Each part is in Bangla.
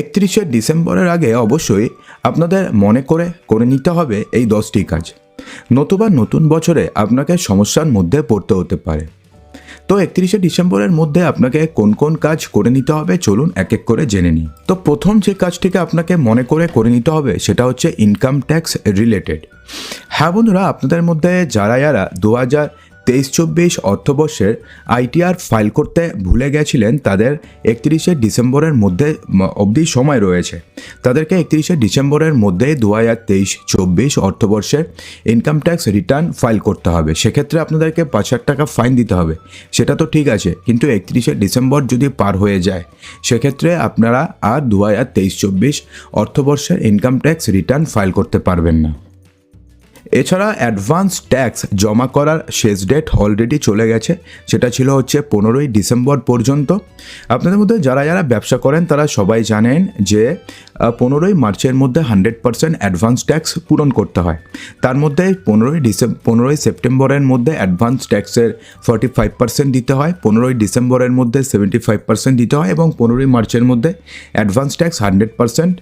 একত্রিশে ডিসেম্বরের আগে অবশ্যই আপনাদের মনে করে করে নিতে হবে এই দশটি কাজ। নতুবা নতুন বছরে আপনাকে সমস্যার মধ্যে পড়তে হতে পারে। তো একত্রিশে ডিসেম্বরের মধ্যে আপনাকে কোন কোন কাজ করে নিতে হবে চলুন এক এক করে জেনে নিই। তো প্রথম যে কাজটিকে আপনাকে মনে করে করে নিতে হবে সেটা হচ্ছে ইনকাম ট্যাক্স রিলেটেড হ্যাঁ বন্ধুরা, আপনাদের মধ্যে যারা যারা দু হাজার তেইশ চব্বিশ অর্থবর্ষের আইটিআর ফাইল করতে ভুলে গেছিলেন তাদের একত্রিশে ডিসেম্বরের মধ্যে অবধি সময় রয়েছে। তাদেরকে একত্রিশে ডিসেম্বরের মধ্যে দু হাজার তেইশ চব্বিশ অর্থবর্ষের ইনকাম ট্যাক্স রিটার্ন ফাইল করতে হবে। সেক্ষেত্রে আপনাদেরকে পাঁচ হাজার টাকা ফাইন দিতে হবে। সেটা তো ঠিক আছে, কিন্তু একত্রিশে ডিসেম্বর যদি পার হয়ে যায়, সেক্ষেত্রে আপনারা আর দু হাজার তেইশ চব্বিশ অর্থবর্ষের ইনকাম ট্যাক্স রিটার্ন ফাইল করতে পারবেন না। এছাড়া অ্যাডভান্স ট্যাক্স জমা করার শেষ ডেট অলরেডি চলে গেছে, সেটা ছিল হচ্ছে পনেরোই ডিসেম্বর পর্যন্ত। আপনাদের মধ্যে যারা যারা ব্যবসা করেন, তারা সবাই জানেন যে পনেরোই মার্চের মধ্যে হান্ড্রেড পার্সেন্ট অ্যাডভান্স ট্যাক্স পূরণ করতে হয়। তার মধ্যে পনেরোই ডিসেম, পনেরোই সেপ্টেম্বরের মধ্যে অ্যাডভান্স ট্যাক্সের ফর্টি ফাইভ পার্সেন্ট দিতে হয়, পনেরোই ডিসেম্বরের মধ্যে সেভেন্টি ফাইভ পার্সেন্ট দিতে হয় এবং পনেরোই মার্চের মধ্যে অ্যাডভান্স ট্যাক্স হান্ড্রেড পার্সেন্ট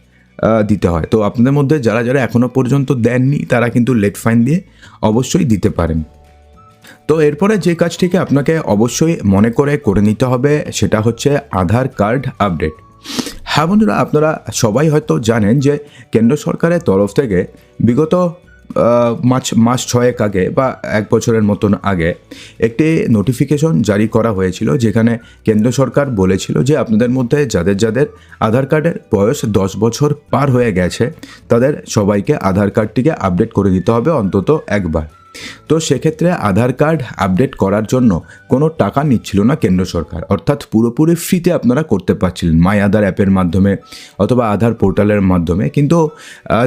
দিতে হয়। তো আপনাদের মধ্যে যারা যারা এখনও পর্যন্ত দেননি, তারা কিন্তু লেট ফাইন দিয়ে অবশ্যই দিতে পারেন। তো এরপরে যে কাজটিকে আপনাকে অবশ্যই মনে করে করে নিতে হবে, সেটা হচ্ছে আধার কার্ড আপডেট। হ্যাঁ বন্ধুরা, আপনারা সবাই হয়তো জানেন যে কেন্দ্র সরকারের তরফ থেকে বিগত মাস মাস ছয়েক আগে বা এক বছরের মতন আগে একটি নোটিফিকেশন জারি করা হয়েছিল যেখানে কেন্দ্র সরকার বলেছিল যে আপনাদের মধ্যে যাদের যাদের আধার কার্ডের বয়স দশ বছর পার হয়ে গেছে, তাদের সবাইকে আধার কার্ডটিকে আপডেট করে দিতে হবে অন্তত একবার। তো সেক্ষেত্রে আধার কার্ড আপডেট করার জন্য কোনো টাকা নিচ্ছিল না কেন্দ্র সরকার। অর্থাৎ পুরোপুরি ফ্রিতে আপনারা করতে পারছিলেন মাই আধার অ্যাপের মাধ্যমে অথবা আধার পোর্টালের মাধ্যমে। কিন্তু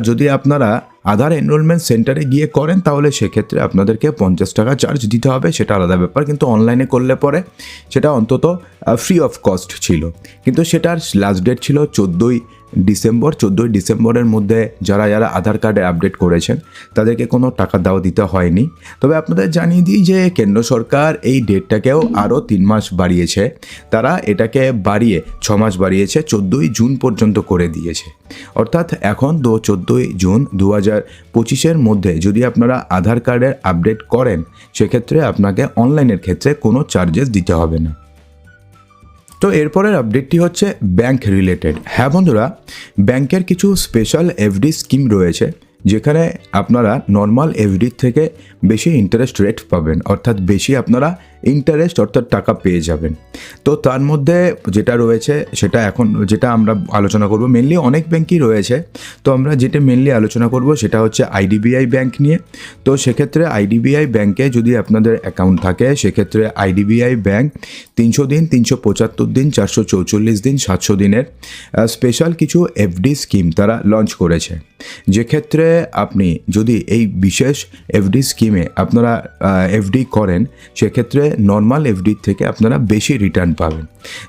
যদি আপনারা আধার এনরোলমেন্ট সেন্টারে গিয়ে করেন, তাহলে সেক্ষেত্রে আপনাদেরকে পঞ্চাশ টাকা চার্জ দিতে হবে। সেটা আলাদা ব্যাপার, কিন্তু অনলাইনে করলে পরে সেটা অন্তত ফ্রি অফ কস্ট ছিল। কিন্তু সেটার লাস্ট ডেট ছিল চোদ্দোই ডিসেম্বর, চোদ্দোই ডিসেম্বরের মধ্যে যারা যারা আধার কার্ডে আপডেট করেছেন, তাদেরকে কোনো টাকা দাও দিতে হয়নি। তবে আপনাদের জানিয়ে দিই যে কেন্দ্র সরকার এই ডেটটাকেও আরও তিন মাস বাড়িয়েছে। তারা এটাকে বাড়িয়ে ছ মাস বাড়িয়েছে, চোদ্দোই জুন পর্যন্ত করে দিয়েছে। অর্থাৎ এখন দু চোদ্দোই জুন দু হাজার পঁচিশের মধ্যে যদি আপনারা আধার কার্ডের আপডেট করেন, সেক্ষেত্রে আপনাকে অনলাইনের ক্ষেত্রে কোনো চার্জেস দিতে হবে না। তো এরপরের আপডেটটি হচ্ছে ব্যাংক রিলেটেড হ্যাঁ বন্ধুরা ব্যাংকের কিছু স্পেশাল এফডি স্কিম রয়েছে, যেখানে আপনারা নর্মাল এফডির থেকে বেশি ইন্টারেস্ট রেট পাবেন, অর্থাৎ বেশি আপনারা ইন্টারেস্ট অর্থাৎ টাকা পেয়ে যাবেন। তো তার মধ্যে যেটা রয়েছে, সেটা এখন যেটা আমরা আলোচনা করব মেনলি অনেক ব্যাংকই রয়েছে। তো আমরা যেটা মেনলি আলোচনা করব, সেটা হচ্ছে আইডিবিআই ব্যাংক নিয়ে। তো সেক্ষেত্রে আইডিবিআই ব্যাংকে যদি আপনাদের অ্যাকাউন্ট থাকে, সেক্ষেত্রে আইডিবিআই ব্যাংক তিনশো দিন, তিনশো পঁচাত্তর দিন, চারশো চৌচল্লিশ দিন, সাতশো দিনের স্পেশাল কিছু এফডি স্কিম তারা লঞ্চ করেছে। যেক্ষেত্রে আপনি যদি এই বিশেষ এফডি স্কিমে আপনারা এফডি করেন, সেক্ষেত্রে নর্মাল এফডির থেকে আপনারা বেশি রিটার্ন পাবেন।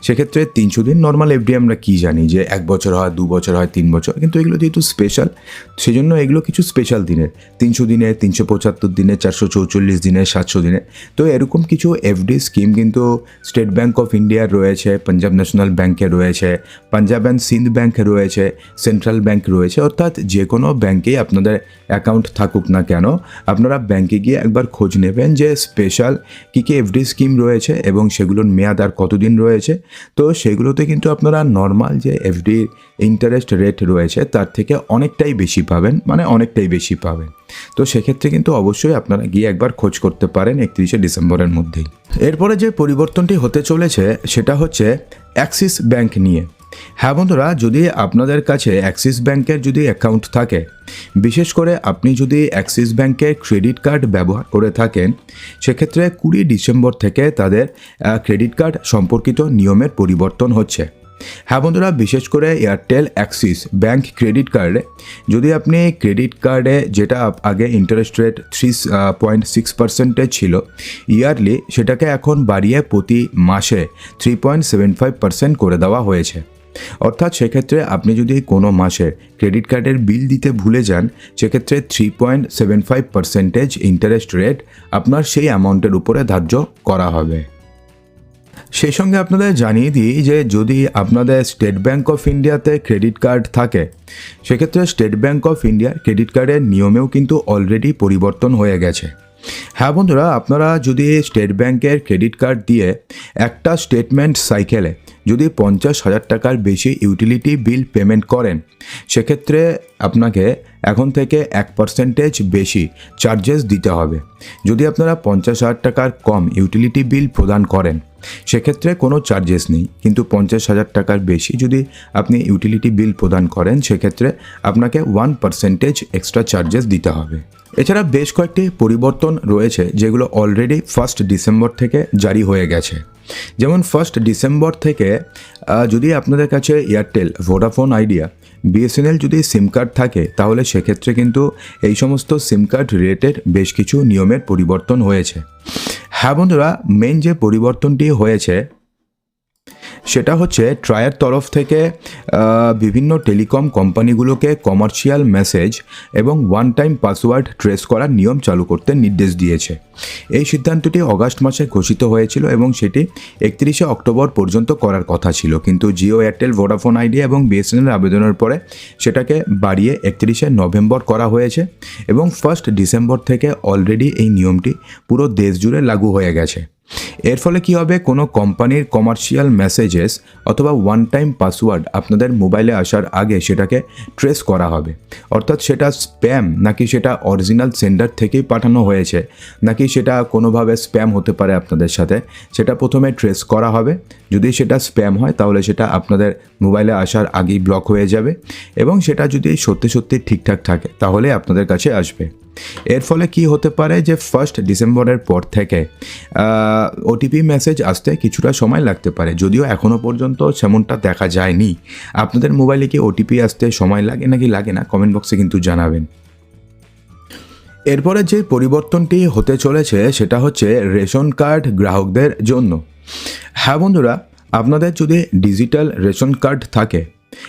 সেক্ষেত্রে তিনশো দিন নর্মাল এফডি আমরা কি জানি যে এক বছর হয়, দু বছর হয়, তিন বছর, কিন্তু এগুলো যেহেতু স্পেশাল সেজন্য এগুলো কিছু স্পেশাল দিনের। তিনশো দিনে, তিনশো পঁচাত্তর দিনে, চারশো চৌচল্লিশ দিনে, সাতশো দিনে। তো এরকম কিছু এফডি স্কিম কিন্তু স্টেট ব্যাঙ্ক অফ ইন্ডিয়ার রয়েছে পাঞ্জাব ন্যাশনাল ব্যাঙ্কে রয়েছে পাঞ্জাব অ্যান্ড সিন্ধ ব্যাংকে রয়েছে সেন্ট্রাল ব্যাঙ্ক রয়েছে, অর্থাৎ যে কোনো ব্যাংকেই আপনাদের অ্যাকাউন্ট থাকুক না কেন, আপনারা ব্যাঙ্কে গিয়ে একবার খোঁজ নেবেন যে স্পেশাল কী কী এফডি স্কিম রয়েছে এবং সেগুলোর মেয়াদ আর কতদিন রয়েছে। তো সেগুলোতে কিন্তু আপনারা নর্মাল যে এফডির ইন্টারেস্ট রেট রয়েছে, তার থেকে অনেকটাই বেশি পাবেন মানে অনেকটাই বেশি পাবেন। তো সেক্ষেত্রে কিন্তু অবশ্যই আপনারা গিয়ে একবার খোঁজ করতে পারেন একত্রিশে ডিসেম্বরের মধ্যেই। এরপরে যে পরিবর্তনটি হতে চলেছে, সেটা হচ্ছে অ্যাক্সিস ব্যাংক নিয়ে। হ্যাঁ বন্ধুরা, যদি আপনাদের কাছে অ্যাক্সিস ব্যাংকের যদি অ্যাকাউন্ট থাকে, বিশেষ করে আপনি যদি অ্যাক্সিস ব্যাংকের ক্রেডিট কার্ড ব্যবহার করে থাকেন, সেক্ষেত্রে কুড়ি ডিসেম্বর থেকে তাদের ক্রেডিট কার্ড সম্পর্কিত নিয়মের পরিবর্তন হচ্ছে। হ্যাঁ বন্ধুরা, বিশেষ করে এয়ারটেল অ্যাক্সিস ব্যাংক ক্রেডিট কার্ডে যদি আপনি ক্রেডিট কার্ডে যেটা আগে interest rate three point six percentage ছিল ইয়ারলি সেটাকে এখন বাড়িয়ে প্রতি মাসে three point seven five percent করে দেওয়া হয়েছে। অর্থাৎ সেক্ষেত্রে আপনি যদি কোনো মাসে ক্রেডিট কার্ডের বিল দিতে ভুলে যান, সেক্ষেত্রে three point seven five percentage interest rate আপনার সেই অ্যামাউন্টের উপরে ধার্য করা হবে। সেই সঙ্গে আপনাদের জানিয়ে দিই যে যদি আপনাদের স্টেট ব্যাঙ্ক অফ ইন্ডিয়াতে ক্রেডিট কার্ড থাকে, সেক্ষেত্রে স্টেট ব্যাঙ্ক অফ ইন্ডিয়ার ক্রেডিট কার্ডের নিয়মেও কিন্তু অলরেডি পরিবর্তন হয়ে গেছে। হ্যাঁ বন্ধুরা, আপনারা যদি স্টেট ব্যাংকের ক্রেডিট কার্ড দিয়ে একটা স্টেটমেন্ট সাইকেলে যদি পঞ্চাশ হাজার টাকার বেশি ইউটিলিটি বিল পেমেন্ট করেন, সেক্ষেত্রে আপনাকে এখন থেকে এক পার্সেন্টেজ বেশি চার্জেস দিতে হবে। যদি আপনারা পঞ্চাশ হাজার টাকার কম ইউটিলিটি বিল প্রদান করেন, সেক্ষেত্রে কোনো চার্জেস নেই। কিন্তু পঞ্চাশ হাজার টাকার বেশি যদি আপনি ইউটিলিটি বিল প্রদান করেন, সেক্ষেত্রে আপনাকে ওয়ান পার্সেন্টেজ এক্সট্রা চার্জেস দিতে হবে। এছাড়া বেশ কয়েকটি পরিবর্তন রয়েছে, যেগুলো অলরেডি ফার্স্ট ডিসেম্বর থেকে জারি হয়ে গেছে। যেমন ফার্স্ট ডিসেম্বর থেকে যদি আপনাদের কাছে এয়ারটেল ভোডাফোন আইডিয়া বিএসএনএল যদি সিম কার্ড থাকে, তাহলে সেক্ষেত্রে কিন্তু এই সমস্ত সিম কার্ড রিলেটেড বেশ কিছু নিয়মের পরিবর্তন হয়েছে। হ্যাঁ বন্ধুরা মেন যে পরিবর্তনটি হয়েছে সেটা হচ্ছে ট্রায়ের তরফ থেকে বিভিন্ন টেলিকম কোম্পানিগুলোকে কমার্শিয়াল মেসেজ এবং ওয়ান টাইম পাসওয়ার্ড ট্রেস করার নিয়ম চালু করতে নির্দেশ দিয়েছে। এই সিদ্ধান্তটি অগাস্ট মাসে ঘোষিত হয়েছিল এবং সেটি একত্রিশে অক্টোবর পর্যন্ত করার কথা ছিল। কিন্তু জিও, এয়ারটেল ভোডাফোন আইডিয়া এবং বিএসএনএল আবেদনের পরে সেটাকে বাড়িয়ে একত্রিশে নভেম্বর করা হয়েছে এবং ফার্স্ট ডিসেম্বর থেকে অলরেডি এই নিয়মটি পুরো দেশ জুড়ে লাগু হয়ে গেছে। এর ফলে কি হবে? কোনো কোম্পানির কমার্শিয়াল মেসেজেস অথবা ওয়ান টাইম পাসওয়ার্ড আপনাদের মোবাইলে আসার আগে সেটাকে ট্রেস করা হবে। অর্থাৎ সেটা স্প্যাম নাকি সেটা অরিজিনাল সেন্ডার থেকেই পাঠানো হয়েছে, নাকি সেটা কোনোভাবে স্প্যাম হতে পারে আপনাদের সাথে, সেটা প্রথমে ট্রেস করা হবে। যদি সেটা স্প্যাম হয়, তাহলে সেটা আপনাদের মোবাইলে আসার আগেই ব্লক হয়ে যাবে এবং সেটা যদি সত্যি সত্যি ঠিকঠাক থাকে, তাহলে আপনাদের কাছে আসবে। এর ফলে কি হতে পারে যে ফার্স্ট ডিসেম্বরের পর থেকে ওটিপি মেসেজ আসতে কিছুটা সময় লাগতে পারে। যদিও এখনও পর্যন্ত সেমনটা দেখা যায়নি। আপনাদের মোবাইলে কি ওটিপি আসতে সময় লাগে নাকি লাগে না কমেন্ট বক্সে কিন্তু জানাবেন। এরপরে যে পরিবর্তনটি হতে চলেছে, সেটা হচ্ছে রেশন কার্ড গ্রাহকদের জন্য। হ্যাঁ বন্ধুরা, আপনাদের যদি ডিজিটাল রেশন কার্ড থাকে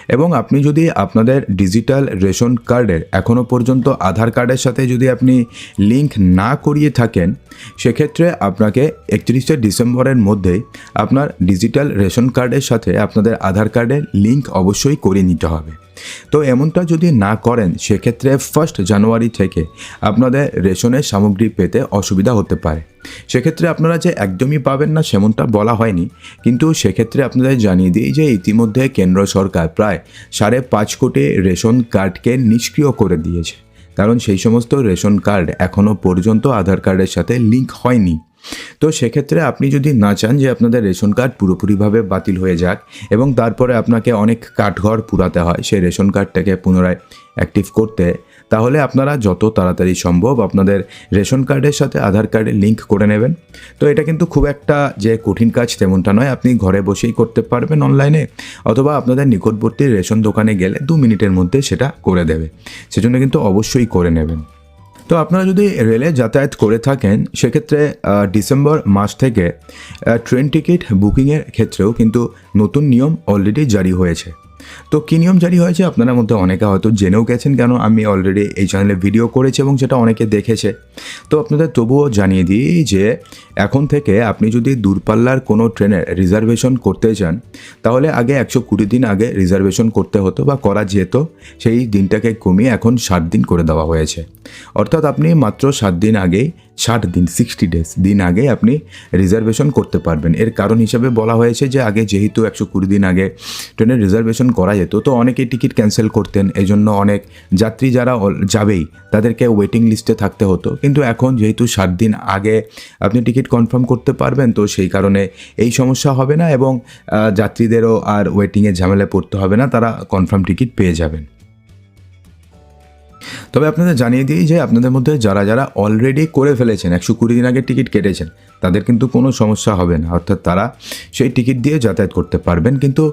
এবং আপনি যদি আপনাদের ডিজিটাল রেশন কার্ডের এখনও পর্যন্ত আধার কার্ডের সাথে যদি আপনি লিংক না করিয়ে থাকেন, সেক্ষেত্রে আপনাকে একত্রিশে ডিসেম্বরের মধ্যেই আপনার ডিজিটাল রেশন কার্ডের সাথে আপনাদের আধার কার্ডের লিংক অবশ্যই করিয়ে নিতে হবে। তো এমনটা যদি না করেন, সেক্ষেত্রে ফার্স্ট জানুয়ারি থেকে আপনাদের রেশনের সামগ্রী পেতে অসুবিধা হতে পারে। সেক্ষেত্রে আপনারা যে একদমই পাবেন না, সেমনটা বলা হয়নি। কিন্তু সেক্ষেত্রে আপনাদের জানিয়ে দিই যে ইতিমধ্যে কেন্দ্র সরকার প্রায় সাড়ে পাঁচ কোটি রেশন কার্ডকে নিষ্ক্রিয় করে দিয়েছে। কারণ সেই সমস্ত রেশন কার্ড এখনও পর্যন্ত আধার কার্ডের সাথে লিংক হয়নি। তো সেক্ষেত্রে আপনি যদি না চান যে আপনাদের রেশন কার্ড পুরোপুরিভাবে বাতিল হয়ে যাক এবং তারপরে আপনাকে অনেক কাঠঘর পুরাতে হয় সেই রেশন কার্ডটাকে পুনরায় অ্যাক্টিভ করতে, তাহলে আপনারা যত তাড়াতাড়ি সম্ভব আপনাদের রেশন কার্ডের সাথে আধার কার্ডে লিঙ্ক করে নেবেন। তো এটা কিন্তু খুব একটা যে কঠিন কাজ তেমনটা নয়, আপনি ঘরে বসেই করতে পারবেন অনলাইনে অথবা আপনাদের নিকটবর্তী রেশন দোকানে গেলে দু মিনিটের মধ্যে সেটা করে দেবে। সেজন্য কিন্তু অবশ্যই করে নেবেন। তো আপনারা যদি রেলে যাতায়াত করে থাকেন, সেক্ষেত্রে ডিসেম্বর মাস থেকে ট্রেন টিকিট বুকিংয়ের ক্ষেত্রেও কিন্তু নতুন নিয়ম অলরেডি জারি হয়েছে। তো কী নিয়ম জারি হয়েছে? আপনাদের মধ্যে অনেকে হয়তো জেনেও গেছেন কেন আমি অলরেডি এই চ্যানেলে ভিডিও করেছি এবং সেটা অনেকে দেখেছে। তো আপনাদের তবুও জানিয়ে দিই যে, এখন থেকে আপনি যদি দূরপাল্লার কোনো ট্রেনের রিজার্ভেশন করতে চান, তাহলে আগে একশো কুড়ি দিন আগে রিজার্ভেশন করতে হতো বা করা যেত। সেই দিনটাকে কমিয়ে এখন সাত দিন করে দেওয়া হয়েছে। অর্থাৎ আপনি মাত্র সাত দিন আগেই ষাট দিন সিক্সটি ডেজ দিন আগে আপনি রিজার্ভেশন করতে পারবেন। এর কারণ হিসাবে বলা হয়েছে যে, আগে যেহেতু একশো কুড়ি দিন আগে ট্রেনের রিজার্ভেশন করা যেত, তো অনেকেই টিকিট ক্যান্সেল করতেন। এই জন্য অনেক যাত্রী যারা যাবেই, তাদেরকে ওয়েটিং লিস্টে থাকতে হতো। কিন্তু এখন যেহেতু সাত দিন আগে আপনি টিকিট কনফার্ম করতে পারবেন, তো সেই কারণে এই সমস্যা হবে না এবং যাত্রীদেরও আর ওয়েটিংয়ে ঝামেলায় পড়তে হবে না। তারা কনফার্ম টিকিট পেয়ে যাবেন। তবে আপনাদের জানিয়ে দিই যে আপনাদের মধ্যে যারা যারা অলরেডি করে ফেলেছেন, একশো কুড়ি দিন আগে টিকিট কেটেছেন, তাদের কিন্তু কোনো সমস্যা হবে না। অর্থাৎ তারা সেই টিকিট দিয়ে যাতায়াত করতে পারবেন, কিন্তু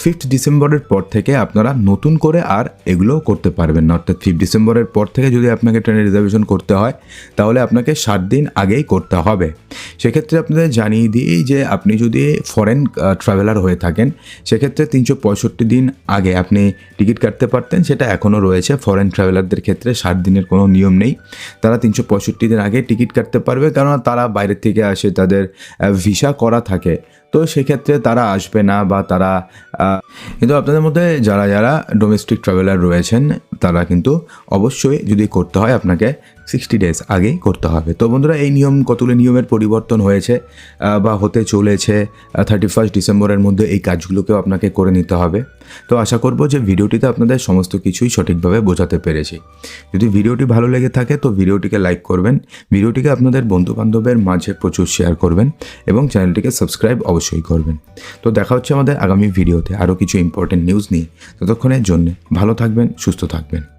ফিফথ ডিসেম্বরের পর থেকে আপনারা নতুন করে আর এগুলো করতে পারবেন না। অর্থাৎ ফিফথ ডিসেম্বরের পর থেকে যদি আপনাকে ট্রেনের রিজার্ভেশন করতে হয়, তাহলে আপনাকে সাত দিন আগেই করতে হবে। সেক্ষেত্রে আপনাদের জানিয়ে দিই যে আপনি যদি ফরেন ট্রাভেলার হয়ে থাকেন, সেক্ষেত্রে তিনশো পঁয়ষট্টি দিন আগে আপনি টিকিট কাটতে পারতেন, সেটা এখনও রয়েছে। ফরেন ট্রাভেলারদের ক্ষেত্রে ষাট দিনের কোনো নিয়ম নেই। তারা তিনশো পঁয়ষট্টি দিন আগে টিকিট কাটতে পারবে কেননা তারা বাইরে থেকে আসে তাদের ভিসা করা থাকে। তো সেক্ষেত্রে তারা আসবে না বা তারা কিন্তু আপনাদের মধ্যে যারা যারা ডোমেস্টিক ট্রাভেলার রয়েছেন, তারা কিন্তু অবশ্যই যদি করতে হয় আপনাকে সিক্সটি ডেজ আগেই করতে হবে। তো বন্ধুরা, এই নিয়ম কতগুলো নিয়মের পরিবর্তন হয়েছে বা হতে চলেছে থার্টি ফার্স্ট ডিসেম্বরের মধ্যে এই কাজগুলোকেও আপনাকে করে নিতে হবে। তো আশা করব যে ভিডিওটিতে আপনাদের সমস্ত কিছুই সঠিকভাবে বোঝাতে পেরেছি। যদি ভিডিওটি ভালো লেগে থাকে, তো ভিডিওটিকে লাইক করবেন, ভিডিওটিকে আপনাদের বন্ধুবান্ধবের মাঝে প্রচুর শেয়ার করবেন, এবং চ্যানেলটিকে সাবস্ক্রাইব অবশ্যই করবেন। তো দেখা হচ্ছে আমাদের আগামী ভিডিওতে আরও কিছু ইম্পর্টেন্ট নিউজ নিয়ে। ততক্ষণের জন্য ভালো থাকবেন, সুস্থ থাকবেন।